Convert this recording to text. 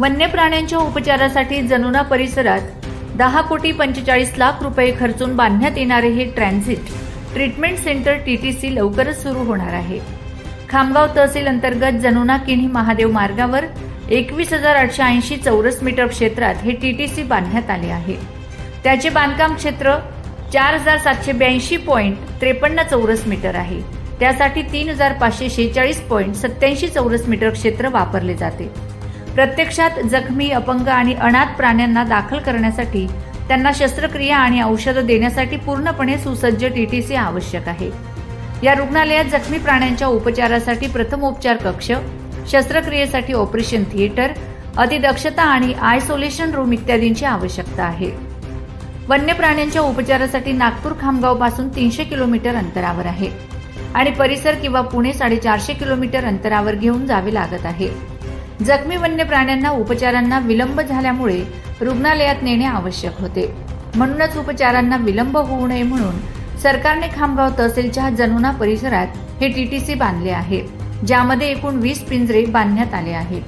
वन्य प्राण्यांच्या उपचारासाठी जनुना परिसरात दहा कोटी पंचेचाळीस लाख रुपये खर्चून बांधण्यात येणारे हे ट्रान्झिट. ट्रीटमेंट सेंटर टीटीसी लवकरच सुरू होणार आहे. खामगाव तहसील अंतर्गत जनुना किन्ही महादेव मार्गावर एकवीस हजार आठशे ऐंशी चौरस मीटर क्षेत्रात हे टीटीसी बांधण्यात आले आहे. त्याचे बांधकाम क्षेत्र चार हजार सातशे ब्याऐंशी पॉईंट त्रेपन्न चौरस मीटर आहे. त्यासाठी तीन हजार पाचशे शेहेचाळीस पॉईंट सत्याऐंशी चौरस मीटर क्षेत्र वापरले जाते. प्रत्यक्षात जखमी अपंग आणि अनाथ प्राण्यांना दाखल करण्यासाठी त्यांना शस्त्रक्रिया आणि औषधं देण्यासाठी पूर्णपणे सुसज्ज टीटीसी आवश्यक आहे. या रुग्णालयात जखमी प्राण्यांच्या उपचारासाठी प्रथमोपचार कक्ष शस्त्रक्रियेसाठी ऑपरेशन थिएटर अतिदक्षता आणि आयसोलेशन रूम इत्यादींची आवश्यकता आहे. वन्य प्राण्यांच्या उपचारासाठी नागपूर खामगावपासून तीनशे किलोमीटर अंतरावर आहे आणि परिसर किंवा पुणे साडेचारशे किलोमीटर अंतरावर घेऊन जावे लागत आहे. जखमी वन्य प्राण्यांना उपचारांना विलंब झाल्यामुळे रुग्णालयात नेणे आवश्यक होते. म्हणूनच उपचारांना विलंब होऊ नये म्हणून सरकारने खामगाव तहसीलच्या जनुना परिसरात हे टीटीसी बांधले आहे ज्यामध्ये एकूण वीस पिंजरे बांधण्यात आले आहेत.